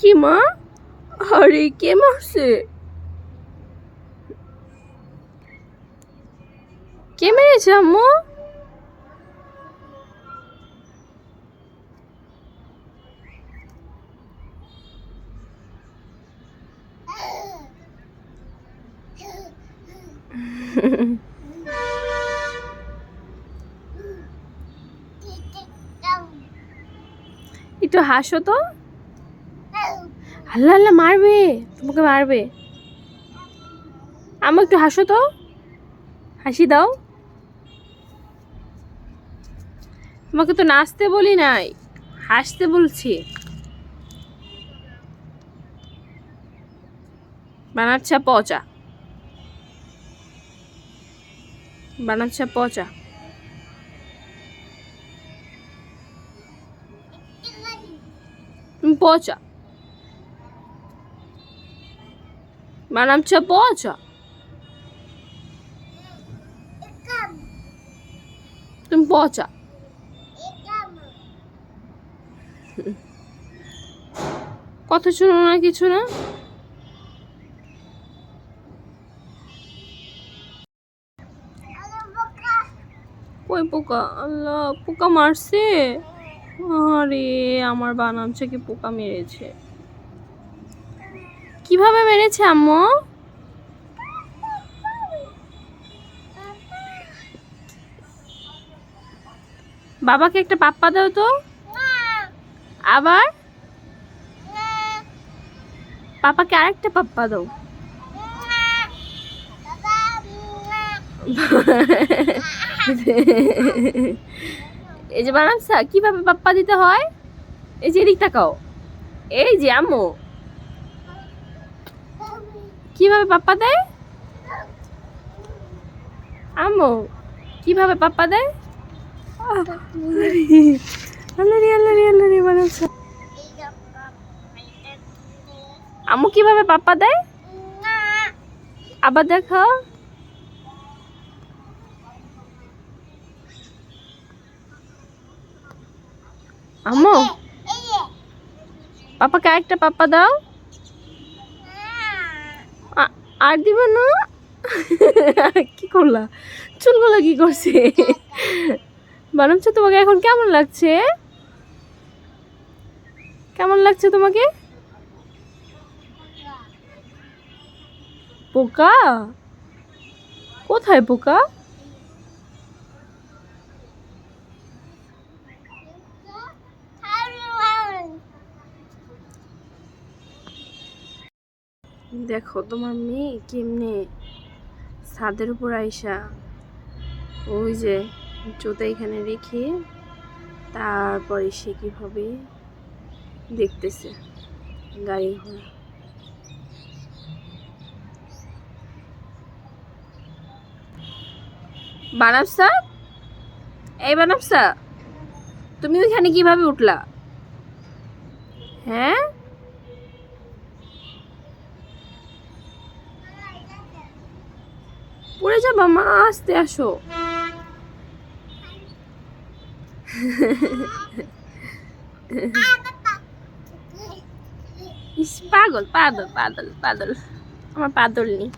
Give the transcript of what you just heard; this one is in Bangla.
কি মা আরে কে মারছে কে মেরেছে আম্মু একটু হাসো তো। আল্লাহ আল্লাহ মারবে, তোমাকে মারবে। আমু একটু হাসো তো। হাসি দাও। তোমাকে তো নাচতে বলি নাই, হাসতে বলছি। বানাচ্ছা পচা। বানাচ্ছা পচা। তুমি পচা বানাচ্ছা পচা তুমি পচা কথা শোনো না, কিছু না। কই পোকা? আল্লাহ, পোকা মারছে? আরে আমার বানামছে পোকা মেরেছে। কীভাবে মেরেছে আম্মু? বাবাকে একটা পাপ্পা দাও তো। আবার? পাপাকে আরেকটা পাপ্পা দাও। এই যে বানামসা কীভাবে পাপ্পা দিতে হয়? এই যে এদিক তাকাও। এই যে আম্মু। কীভাবে পাপ্পা দেয়? আম্মু কীভাবে পাপ্পা দেয়? আল্লাহ আল্লাহ আল্লাহ রে আম্মু কীভাবে পাপ্পা দেয়? আবার দেখো আম্মু? পাপাকে আরেকটা পাপ্পা দাও। আর দিব না? কি করলা? চুলগুলো কি করছে? বানাচ্ছ তোমাকে? এখন কেমন লাগছে? কেমন লাগছে তোমাকে? পোকা? কোথায় পোকা? দেখো, তোমার মেয়ে কেমনে ছাদের উপর আইসা ওই যে জুতা এখানে রেখে তারপরে সে কীভাবে দেখতেছে গাড়ি ঘোড়া। বানাবসা এই বানাবসা তুমি ওইখানে কীভাবে উঠলা? হ্যাঁ? পড়ে যাবা মা আসতে আসো। পাগল পাদল পাদল পাদল আমার পাদল নেই।